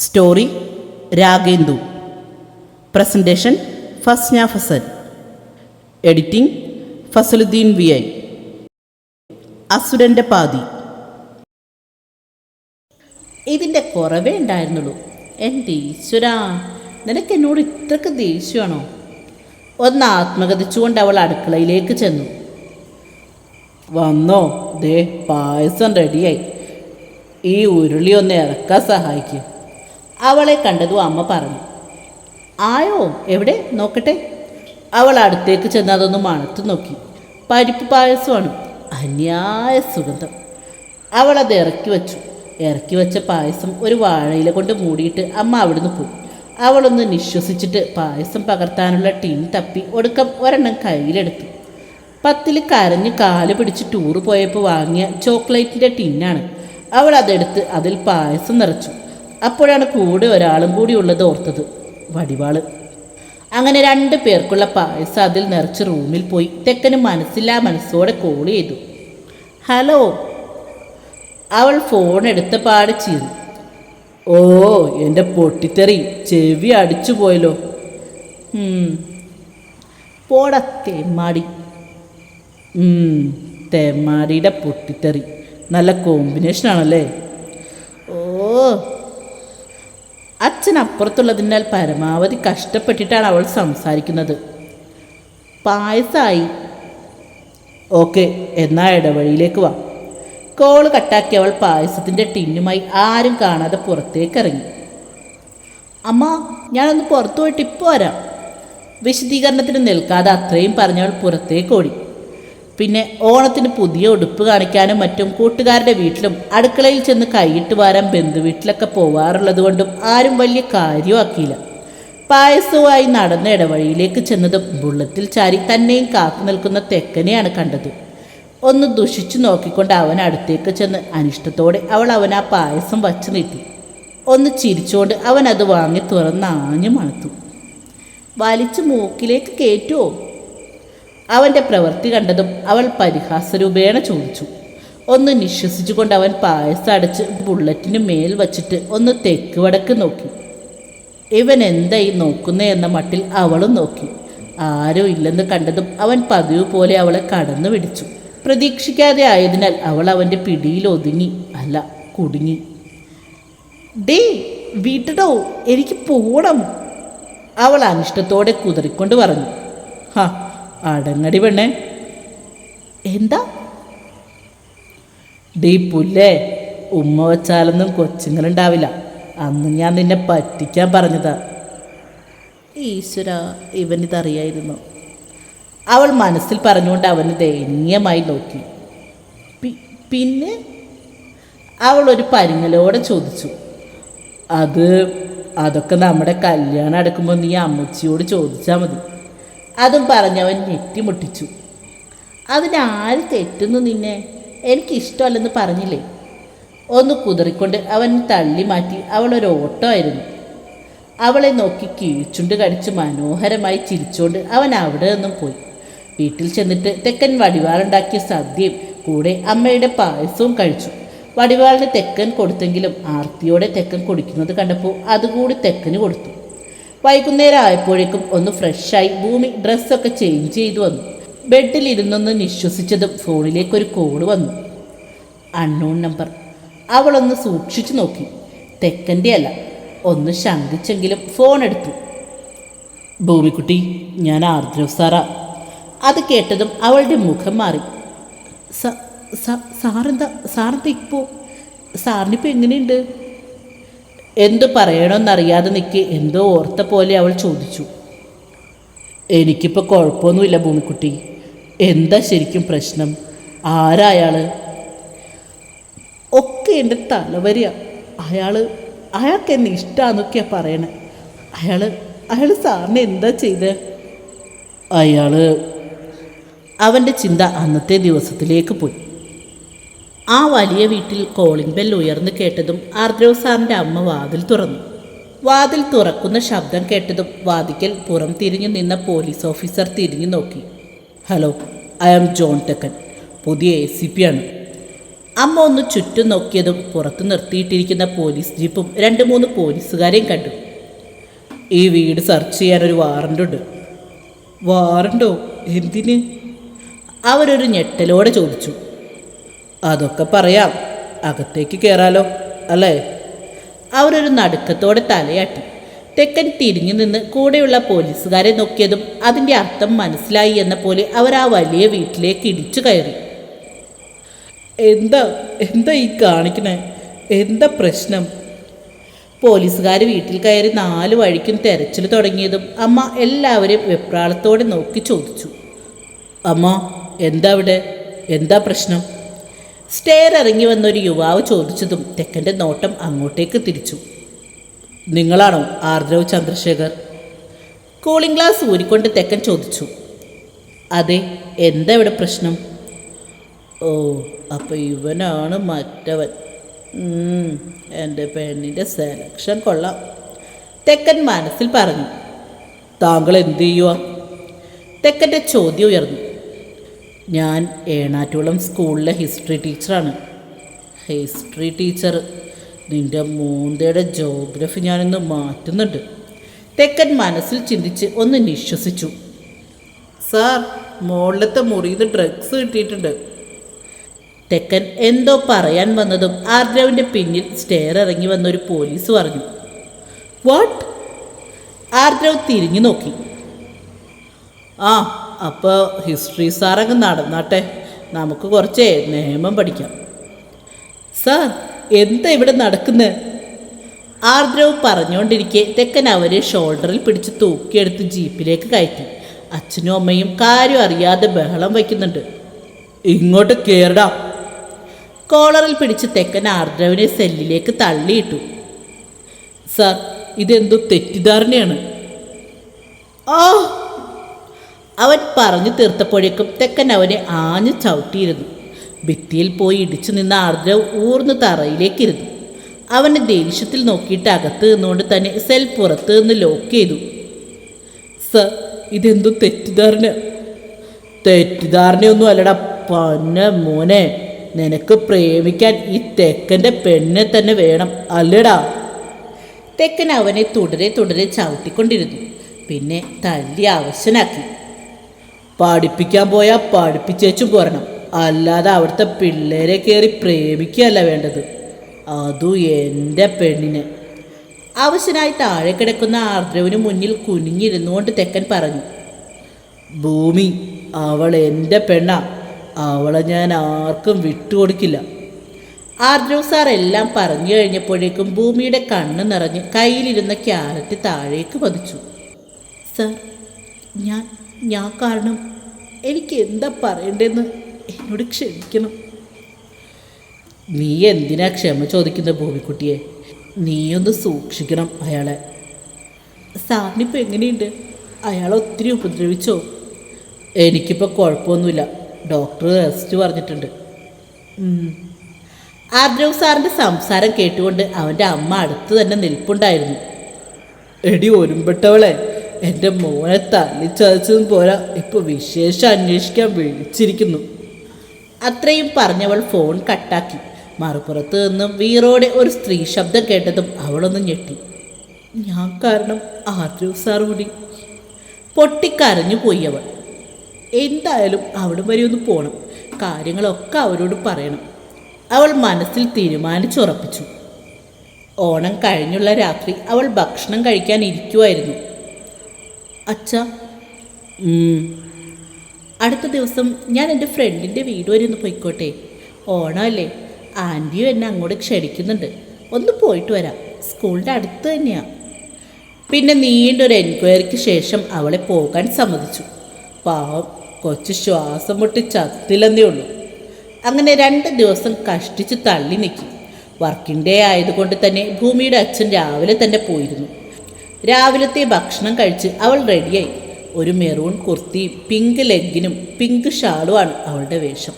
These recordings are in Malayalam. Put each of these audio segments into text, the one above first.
Story Ragendu. Presentation Fasna Fasal. Editing Fasaluddeen V I. അസുരന്റെ പാതി. ഇതിന്റെ കുറവേ ഉണ്ടായിരുന്നുള്ളൂ. എന്റെ ഈശ്വര നിനക്ക് എന്നോട് ഇത്രക്ക് ദേഷ്യമാണോ? ഒന്ന് ആത്മകഥിച്ചുകൊണ്ട് അവൾ അടുക്കളയിലേക്ക് ചെന്നു. വന്നോ ദേ പായസം റെഡിയായി ഈ ഉരുളി ഒന്ന് ഇറക്കാൻ സഹായിക്കും. അവളെ കണ്ടതും അമ്മ പറഞ്ഞു ആയോ എവിടെ? നോക്കട്ടെ. അവൾ അടുത്തേക്ക് ചെന്ന് അതൊന്ന് മണത്ത് നോക്കി. പരിപ്പ് പായസമാണ് അന്യായ സുഗന്ധം. അവൾ അത് ഇറക്കി വച്ചു. ഇറക്കി വെച്ച പായസം ഒരു വാഴയില കൊണ്ട് മൂടിയിട്ട് അമ്മ അവിടുന്ന് പോയി. അവളൊന്ന് നിശ്വസിച്ചിട്ട് പായസം പകർത്താനുള്ള ടിൻ തപ്പി ഒടുക്കം ഒരെണ്ണം കയ്യിലെടുത്തു. പത്തിൽ കരഞ്ഞ് കാൽ പിടിച്ച് ടൂറ് പോയപ്പോൾ വാങ്ങിയ ചോക്ലേറ്റിന്റെ ടിന്നാണ്. അവൾ അതെടുത്ത് അതിൽ പായസം നിറച്ചു. അപ്പോഴാണ് കൂടെ ഒരാളും കൂടി ഉള്ളത് ഓർത്തത്. വടിവാൾ. അങ്ങനെ രണ്ട് പേർക്കുള്ള പായസം അതിൽ നിറച്ച് റൂമിൽ പോയി. തെക്കന് മനസ്സില്ലാ മനസ്സോടെ കോൾ ചെയ്തു. ഹലോ അവൾ ഫോൺ എടുത്ത പാട് ചീറി. ഓ എന്റെ പൊട്ടിത്തെറി. ചെവി അടിച്ചു പോയല്ലോ. പോടാ തെമ്മാടി തെമ്മാടിയുടെ പൊട്ടിത്തെറി. നല്ല കോമ്പിനേഷൻ ആണല്ലേ. ഓ. അച്ഛൻ അപ്പുറത്തുള്ളതിനാൽ പരമാവധി കഷ്ടപ്പെട്ടിട്ടാണ് അവൾ സംസാരിക്കുന്നത്. പായസായി. ഓക്കെ എന്നാ ഇടവഴിയിലേക്ക് വാ. കോൾ കട്ടാക്കി അവൾ പായസത്തിന്റെ ടിന്നുമായി ആരും കാണാതെ പുറത്തേക്ക് ഇറങ്ങി അമ്മ ഞാനൊന്ന് പുറത്തു പോയിട്ട് ഇപ്പോൾ വരാം. വിശദീകരണത്തിന് നിൽക്കാതെ അത്രയും പറഞ്ഞവൾ പുറത്തേക്ക് ഓടി പിന്നെ ഓണത്തിന് പുതിയ ഉടുപ്പ് കാണിക്കാനും മറ്റും കൂട്ടുകാരുടെ വീട്ടിലും അടുക്കളയിൽ ചെന്ന് കൈയിട്ട് വാരാൻ ബന്ധുവീട്ടിലൊക്കെ പോവാറുള്ളത് കൊണ്ടും ആരും വലിയ കാര്യമാക്കിയില്ല. പായസവുമായി നടന്ന ഇടവഴിയിലേക്ക് ചെന്നതും ബുള്ളറ്റിൽ ചാരി തന്നെയും കാത്തു നിൽക്കുന്ന തെക്കനെയാണ് കണ്ടത്. ഒന്ന് ദുഷിച്ചു നോക്കിക്കൊണ്ട് അവൻ അടുത്തേക്ക് ചെന്ന് അനിഷ്ടത്തോടെ അവൾ അവൻ ആ പായസം വച്ചു നീട്ടി. ഒന്ന് ചിരിച്ചുകൊണ്ട് അവൻ അത് വാങ്ങി തുറന്ന് ആഞ്ഞു മണത്തു. വലിച്ചു മൂക്കിലേക്ക് കയറ്റുമോ അവന്റെ പ്രവൃത്തി കണ്ടതും അവൾ പരിഹാസരൂപേണ ചോദിച്ചു. ഒന്ന് നിശ്വസിച്ചുകൊണ്ട് അവൻ പായസം അടച്ച് ബുള്ളറ്റിന് മേൽ വച്ചിട്ട് ഒന്ന് തെക്ക് വടക്ക് നോക്കി. ഇവൻ എന്തായി നോക്കുന്നേ എന്ന മട്ടിൽ അവളും നോക്കി. ആരോ ഇല്ലെന്ന് കണ്ടതും അവൻ പതിവ് പോലെ അവളെ കടന്നു പിടിച്ചു. പ്രതീക്ഷിക്കാതെ ആയതിനാൽ അവൾ അവന്റെ പിടിയിൽ ഒതുങ്ങി അല്ല കുടുങ്ങി. ഡേ വീട്ടിടോ എനിക്ക് പോണം അവൾ അനിഷ്ടത്തോടെ കുതറിക്കൊണ്ട് പറഞ്ഞു. ഹാ അടങ്ങടി പെണ്ണേ. എന്താ? ഡീ പുല്ലേ ഉമ്മ വെച്ചാലൊന്നും കൊച്ചുങ്ങളുണ്ടാവില്ല. അന്ന് ഞാൻ നിന്നെ പറ്റിക്കാൻ പറഞ്ഞതാ. ഈശ്വര ഇവനിതറിയായിരുന്നു. അവൾ മനസ്സിൽ പറഞ്ഞുകൊണ്ട് അവന് ദയനീയമായി നോക്കി. പിന്നെ? അവൾ ഒരു പരിങ്ങലോടെ ചോദിച്ചു. അത് അതൊക്കെ നമ്മുടെ കല്യാണം അടക്കുമ്പോൾ നീ അമ്മച്ചിയോട് ചോദിച്ചാൽ മതി. അതും പറഞ്ഞവൻ ഞെട്ടിമുട്ടിച്ചു. അതിനാര് തെറ്റുന്നു നിന്നെ? എനിക്കിഷ്ടമല്ലെന്ന് പറഞ്ഞില്ലേ? ഒന്ന് കുതിറിക്കൊണ്ട് അവൻ തള്ളി മാറ്റി അവളൊരു ഓട്ടമായിരുന്നു അവളെ നോക്കി കീഴ്ച്ചുണ്ട് കടിച്ച് മനോഹരമായി ചിരിച്ചുകൊണ്ട് അവൻ അവിടെ നിന്നും പോയി. വീട്ടിൽ ചെന്നിട്ട് തെക്കൻ വടിവാളുണ്ടാക്കിയ സദ്യയും കൂടെ അമ്മയുടെ പായസവും കഴിച്ചു. വടിവാളിന് തെക്കൻ കൊടുത്തെങ്കിലും ആർത്തിയോടെ തെക്കൻ കുടിക്കുന്നത് കണ്ടപ്പോൾ അതുകൂടി തെക്കന് കൊടുത്തു. വൈകുന്നേരം ആയപ്പോഴേക്കും ഒന്ന് ഫ്രഷായി ഭൂമി ഡ്രസ്സൊക്കെ ചേഞ്ച് ചെയ്തു വന്നു. ബെഡിൽ ഇരുന്നൊന്ന് നിശ്വസിച്ചതും ഫോണിലേക്ക് ഒരു കോൾ വന്നു. അൺനോൺ നമ്പർ അവളൊന്ന് സൂക്ഷിച്ചു നോക്കി. തെക്കന്റെ അല്ല ഒന്ന് ശങ്കിച്ചെങ്കിലും ഫോൺ എടുത്തു. ഭൂമിക്കുട്ടി ഞാൻ ആർദ്രവ് അത് കേട്ടതും അവളുടെ മുഖം മാറി. സാറെന്താ സാറെന്താ ഇപ്പോൾ സാറിനിപ്പോൾ എങ്ങനെയുണ്ട്? എന്തു പറയണമെന്നറിയാതെ നിൽക്ക് എന്തോ ഓർത്ത പോലെ അവൾ ചോദിച്ചു. എനിക്കിപ്പോൾ കുഴപ്പമൊന്നുമില്ല ഭൂമിക്കുട്ടി. എന്താ ശരിക്കും പ്രശ്നം? ആരായാൾ ഒക്കെ എന്റെ തലവരിയ. അയാൾ അയാൾക്ക് എന്നെ ഇഷ്ടമാണെന്നൊക്കെയാണ് പറയണേ. അയാൾ അയാൾ സാറിന് എന്താ ചെയ്ത്? അയാൾ അവന്റെ ചിന്ത അന്നത്തെ ദിവസത്തിലേക്ക് പോയി. ആ വലിയ വീട്ടിൽ കോളിംഗ് ബെൽ ഉയർന്നു കേട്ടതും ആർദ്രവ് സാറിന്റെ അമ്മ വാതിൽ തുറന്നു. വാതിൽ തുറക്കുന്ന ശബ്ദം കേട്ടതും വാതിക്കൽ പുറം തിരിഞ്ഞു നിന്ന പോലീസ് ഓഫീസർ തിരിഞ്ഞു നോക്കി. ഹലോ ഐ ആം ജോൺ ടെക്കൻ പുതിയ എ സി പി ആണ്. അമ്മ ഒന്ന് ചുറ്റും നോക്കിയതും പുറത്ത് നിർത്തിയിട്ടിരിക്കുന്ന പോലീസ് ജീപ്പും രണ്ട് മൂന്ന് പോലീസുകാരെയും കണ്ടു. ഈ വീട് സെർച്ച് ചെയ്യാൻ ഒരു വാറണ്ട് ഉണ്ട്. വാറണ്ടോ എന്തിന്? അവരൊരു ഞെട്ടലോടെ ചോദിച്ചു. അതൊക്കെ പറയാം. അകത്തേക്ക് കയറാലോ അല്ലേ? അവരൊരു നടുക്കത്തോടെ തലയാട്ടി. തെക്കൻ തിരിഞ്ഞു നിന്ന് കൂടെയുള്ള പോലീസുകാരെ നോക്കിയതും അതിന്റെ അർത്ഥം മനസ്സിലായി എന്ന പോലെ അവർ ആ വലിയ വീട്ടിലേക്ക് ഇടിച്ചു കയറി. എന്താ എന്താ ഈ കാണിക്കണേ? എന്താ പ്രശ്നം? പോലീസുകാർ വീട്ടിൽ കയറി നാല് വഴിക്കും തെരച്ചിൽ തുടങ്ങിയതും അമ്മ എല്ലാവരെയും വെപ്രാളത്തോടെ നോക്കി ചോദിച്ചു. അമ്മ എന്താ അവിടെ? എന്താ പ്രശ്നം? സ്റ്റെയർ ഇറങ്ങി വന്നൊരു യുവാവ് ചോദിച്ചതും തെക്കന്റെ നോട്ടം അങ്ങോട്ടേക്ക് തിരിച്ചു. നിങ്ങളാണോ ആർദ്രവ് ചന്ദ്രശേഖർ? കൂളിംഗ് ഗ്ലാസ് ഊരിക്കൊണ്ട് തെക്കൻ ചോദിച്ചു. അതെ എന്താ ഇവിടെ പ്രശ്നം? ഓ അപ്പോൾ ഇവനാണ് മറ്റവൻ. എന്റെ പെണ്ണിന്റെ സെലക്ഷൻ കൊള്ളാം. തെക്കൻ മനസ്സിൽ പറഞ്ഞു. താങ്കൾ എന്തു ചെയ്യുക തെക്കന്റെ ചോദ്യം ഉയർന്നു. ഞാൻ ഏണാറ്റുളം സ്കൂളിലെ ഹിസ്റ്ററി ടീച്ചറാണ് ഹിസ്റ്ററി ടീച്ചർ നിന്റെ മൂന്തയുടെ ജോഗ്രഫി ഞാനൊന്ന് മാറ്റുന്നുണ്ട്. തെക്കൻ മനസ്സിൽ ചിന്തിച്ച് ഒന്ന് നിശ്വസിച്ചു. സാർ മുകളിലത്തെ മുറിയിൽ ഡ്രഗ്സ് കിട്ടിയിട്ടുണ്ട്. തെക്കൻ എന്തോ പറയാൻ വന്നതും ആർദ്രവിന്റെ പിന്നിൽ സ്റ്റെയർ ഇറങ്ങി വന്ന ഒരു പോലീസ് പറഞ്ഞു. വാട്ട് ആർദ്രവ് തിരിഞ്ഞു നോക്കി. ആ അപ്പോൾ ഹിസ്റ്ററി സാറങ്ങ് നടന്നാട്ടെ. നമുക്ക് കുറച്ച് നിയമം പഠിക്കാം. സാർ എന്താ ഇവിടെ നടക്കുന്നത് ആർദ്രവ് പറഞ്ഞുകൊണ്ടിരിക്കെ തെക്കൻ അവരെ ഷോൾഡറിൽ പിടിച്ച് തൂക്കിയെടുത്ത് ജീപ്പിലേക്ക് കയറ്റി. അച്ഛനും അമ്മയും കാര്യം അറിയാതെ ബഹളം വയ്ക്കുന്നുണ്ട്. ഇങ്ങോട്ട് കയറടാ കോളറിൽ പിടിച്ച് തെക്കൻ ആർദ്രവിനെ സെല്ലിലേക്ക് തള്ളിയിട്ടു. സാർ ഇതെന്തോ തെറ്റിദ്ധാരണയാണ്. ആ അവൻ പറഞ്ഞു തീർത്തപ്പോഴേക്കും തെക്കൻ അവനെ ആഞ്ഞു ചവിട്ടിയിരുന്നു. ഭിത്തിയിൽ പോയി ഇടിച്ചു നിന്ന ആർദ്രവ് ഊർന്ന് തറയിലേക്കിരുന്നു. അവനെ ദേഷ്യത്തിൽ നോക്കിയിട്ട് അകത്ത് നിന്നുകൊണ്ട് തന്നെ സെൽ പുറത്ത് നിന്ന് ലോക്ക് ചെയ്തു. സർ ഇതെന്തോ തെറ്റിദ്ധാരണ? തെറ്റിദ്ധാരണയൊന്നും അല്ലടാ പന്ന മോനെ. നിനക്ക് പ്രേമിക്കാൻ ഈ തെക്കന്റെ പെണ്ണിനെ തന്നെ വേണം അല്ലടാ. തെക്കൻ അവനെ തുടരെ തുടരെ ചവിട്ടിക്കൊണ്ടിരുന്നു. പിന്നെ തല്ലി അവശനാക്കി. പഠിപ്പിക്കാൻ പോയാൽ പഠിപ്പിച്ചേച്ചും പോരണം. അല്ലാതെ അവിടുത്തെ പിള്ളേരെ കയറി പ്രേമിക്കുകയല്ല വേണ്ടത്. അതു എന്റെ പെണ്ണിനെ. അവശനായി താഴെ കിടക്കുന്ന ആർദ്രവിന് മുന്നിൽ കുനിഞ്ഞിരുന്നുകൊണ്ട് തെക്കൻ പറഞ്ഞു ഭൂമി അവൾ എന്റെ പെണ്ണാ. അവളെ ഞാൻ ആർക്കും വിട്ടുകൊടുക്കില്ല. ആർദ്രവ് സാർ എല്ലാം പറഞ്ഞു കഴിഞ്ഞപ്പോഴേക്കും ഭൂമിയുടെ കണ്ണ് നിറഞ്ഞ് കയ്യിലിരുന്ന ക്യാരറ്റ് താഴേക്ക് പതിച്ചു. സാർ ഞാൻ ഞാൻ കാരണം എനിക്ക് എന്താ പറയണ്ടെന്ന് എന്നോട് ക്ഷമിക്കണം. നീ എന്തിനാ ക്ഷമ ചോദിക്കുന്ന ഭൂമിക്കുട്ടിയെ? നീയൊന്ന് സൂക്ഷിക്കണം അയാളെ. സാറിനിപ്പോൾ എങ്ങനെയുണ്ട്? അയാൾ ഒത്തിരി ഉപദ്രവിച്ചോ? എനിക്കിപ്പോൾ കുഴപ്പമൊന്നുമില്ല. ഡോക്ടർ റെസ്റ്റ് പറഞ്ഞിട്ടുണ്ട്. ആർദ്രവ് സാറിന്റെ സംസാരം കേട്ടുകൊണ്ട് അവന്റെ അമ്മ അടുത്ത് തന്നെ നിൽപ്പുണ്ടായിരുന്നു. എടി ഒരുമ്പെട്ടവളെ എന്റെ മോനെ തല്ലിച്ചതച്ചതും പോരാ ഇപ്പോൾ വിശേഷം അന്വേഷിക്കാൻ വിളിച്ചിരിക്കുന്നു. അത്രയും പറഞ്ഞവൾ ഫോൺ കട്ടാക്കി മറുപുറത്ത് നിന്നും വീറോടെ ഒരു സ്ത്രീ ശബ്ദം കേട്ടതും അവളൊന്ന് ഞെട്ടി. ഞാൻ കാരണം ആദ്യ സാർ കൂടി പൊട്ടിക്കരഞ്ഞു പോയി അവൾ. എന്തായാലും അവിടെ വരെ ഒന്ന് പോകണം കാര്യങ്ങളൊക്കെ അവരോട് പറയണം. അവൾ മനസ്സിൽ തീരുമാനിച്ചുറപ്പിച്ചു. ഓണം കഴിഞ്ഞുള്ള രാത്രി അവൾ ഭക്ഷണം കഴിക്കാൻ ഇരിക്കുമായിരുന്നു അച്ഛ അടുത്ത ദിവസം ഞാൻ എന്റെ ഫ്രണ്ടിന്റെ വീട് വരെ ഒന്ന് പോയിക്കോട്ടെ. ഓണമല്ലേ? ആന്റിയും എന്നെ അങ്ങോട്ട് ക്ഷണിക്കുന്നുണ്ട്. ഒന്ന് പോയിട്ട് വരാം. സ്കൂളിന്റെ അടുത്ത് തന്നെയാണ് പിന്നെ നീണ്ടൊരു എൻക്വയറിക്ക് ശേഷം അവളെ പോകാൻ സമ്മതിച്ചു. പാവം കൊച്ചു ശ്വാസം മുട്ടി ചത്തില്ലെന്നേ ഉള്ളൂ. അങ്ങനെ രണ്ട് ദിവസം കഷ്ടിച്ച് തള്ളി നിൽക്കി വർക്കിംഗ് ഡേ ആയതുകൊണ്ട് തന്നെ ഭൂമിയുടെ അച്ഛൻ രാവിലെ തന്നെ പോയിരുന്നു. രാവിലത്തെ ഭക്ഷണം കഴിച്ച് അവൾ റെഡിയായി ഒരു മെറൂൺ കുർത്തി പിങ്ക് ലെഗിനും പിങ്ക് ഷാളുമാണ് അവളുടെ വേഷം.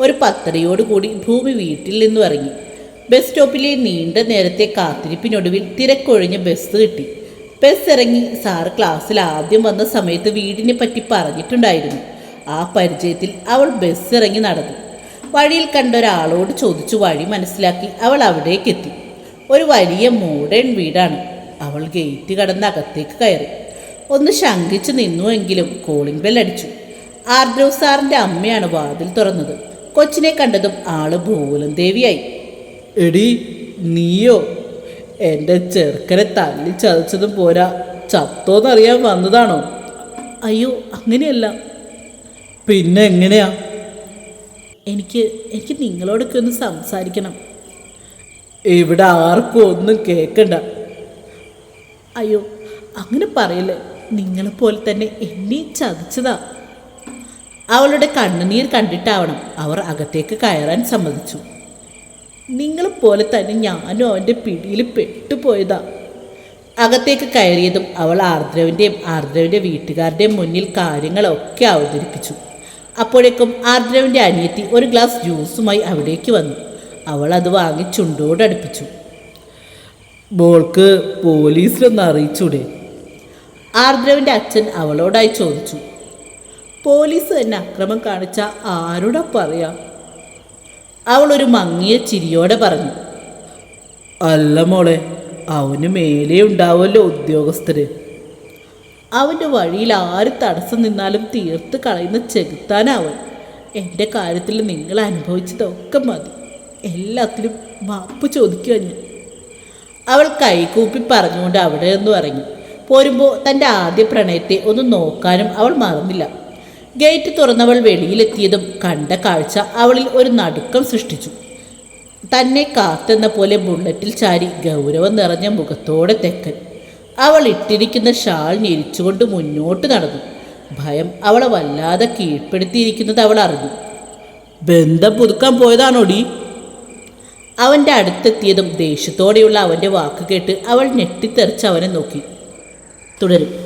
ഒരു പത്തരയോടുകൂടി ഭൂമി വീട്ടിൽ നിന്നും ഇറങ്ങി. ബസ് സ്റ്റോപ്പിലെ നീണ്ട നേരത്തെ കാത്തിരിപ്പിനൊടുവിൽ തിരക്കൊഴിഞ്ഞ ബസ് കിട്ടി. ബസ് ഇറങ്ങി സാർ ക്ലാസ്സിൽ ആദ്യം വന്ന സമയത്ത് വീടിനെ പറ്റി പറഞ്ഞിട്ടുണ്ടായിരുന്നു. ആ പരിചയത്തിൽ അവൾ ബസ് ഇറങ്ങി നടന്നു. വഴിയിൽ കണ്ട ഒരാളോട് ചോദിച്ചു വഴി മനസ്സിലാക്കി അവൾ അവിടേക്കെത്തി ഒരു വലിയ മോഡേൺ വീടാണ്. അവൾ ഗേറ്റ് കടന്ന് അകത്തേക്ക് കയറി. ഒന്ന് ശങ്കിച്ചു നിന്നുവെങ്കിലും കോളിംഗ് ബെൽ അടിച്ചു. ആർദ്രവ് സാറിന്റെ അമ്മയാണ് വാതിൽ തുറന്നത്. കൊച്ചിനെ കണ്ടതും ആൾ ഭൂലം ദേവിയായി. എടി നീയോ? എന്റെ ചെറുക്കനെ തല്ലി ചതച്ചതും പോരാ. ചത്തോന്നറിയാൻ വന്നതാണോ? അയ്യോ അങ്ങനെയല്ല. പിന്നെ എങ്ങനെയാ? എനിക്ക് എനിക്ക് നിങ്ങളോടൊക്കെ ഒന്ന് സംസാരിക്കണം. ഇവിടെ ആർക്കും ഒന്നും കേൾക്കണ്ട അയ്യോ അങ്ങനെ പറയല്ലേ? നിങ്ങളെപ്പോലെ തന്നെ എന്നെ ചതിച്ചതാ. അവളുടെ കണ്ണുനീർ കണ്ടിട്ടാവണം അവർ അകത്തേക്ക് കയറാൻ സമ്മതിച്ചു. നിങ്ങളെപ്പോലെ തന്നെ ഞാനും അവന്റെ പിടിയിൽ പെട്ടുപോയതാ. അകത്തേക്ക് കയറിയതും അവൾ ആർദ്രവിന്റെയും ആർദ്രവിന്റെ വീട്ടുകാരുടെയും മുന്നിൽ കാര്യങ്ങളൊക്കെ അവതരിപ്പിച്ചു. അപ്പോഴേക്കും ആർദ്രവിന്റെ അനിയത്തി ഒരു ഗ്ലാസ് ജ്യൂസുമായി അവിടേക്ക് വന്നു. അവൾ അത് വാങ്ങി ചുണ്ടോടടുപ്പിച്ചു. മോൾക്ക് പോലീസിലൊന്ന് അറിയിച്ചൂടെ? ആർദ്രവിന്റെ അച്ഛൻ അവളോടായി ചോദിച്ചു. പോലീസ് തന്നെ അക്രമം കാണിച്ച ആരോടാ പറയാം? അവളൊരു ഒരു മങ്ങിയ ചിരിയോടെ പറഞ്ഞു. അല്ല മോളെ അവന് മേലെ ഉണ്ടാവുമല്ലോ ഉദ്യോഗസ്ഥര്. അവന്റെ വഴിയിൽ ആര് തടസ്സം നിന്നാലും തീർത്ത് കളയുന്ന ചെകുത്താനാവൻ എന്റെ കാര്യത്തിൽ നിങ്ങൾ അനുഭവിച്ചതൊക്കെ മതി. എല്ലാത്തിലും മാപ്പ് ചോദിക്കുക ഞാൻ. അവൾ കൈകൂപ്പി പറഞ്ഞുകൊണ്ട് അവിടെ നിന്ന് ഇറങ്ങി. പോരുമ്പോൾ തന്റെ ആദ്യ പ്രണയത്തെ ഒന്ന് നോക്കാനും അവൾ മറന്നില്ല. ഗേറ്റ് തുറന്നവൾ വെളിയിലെത്തിയതും കണ്ട കാഴ്ച അവളിൽ ഒരു നടുക്കം സൃഷ്ടിച്ചു. തന്നെ കാത്തെന്ന പോലെ ബുള്ളറ്റിൽ ചാരി ഗൗരവം നിറഞ്ഞ മുഖത്തോടെ തെക്കൻ. അവൾ ഇട്ടിരിക്കുന്ന ഷാൾ ഞെരിച്ചുകൊണ്ട് മുന്നോട്ട് നടന്നു. ഭയം അവളെ വല്ലാതെ കീഴ്പ്പെടുത്തിയിരിക്കുന്നത് അവൾ അറിഞ്ഞു. ബന്ധം പുതുക്കാൻ പോയതാണോടി? അവന്റെ അടുത്തെത്തിയതും ദേഷ്യത്തോടെയുള്ള അവന്റെ വാക്ക് കേട്ട് അവൾ ഞെട്ടിത്തെറിച്ച് അവനെ നോക്കി. തുടരും.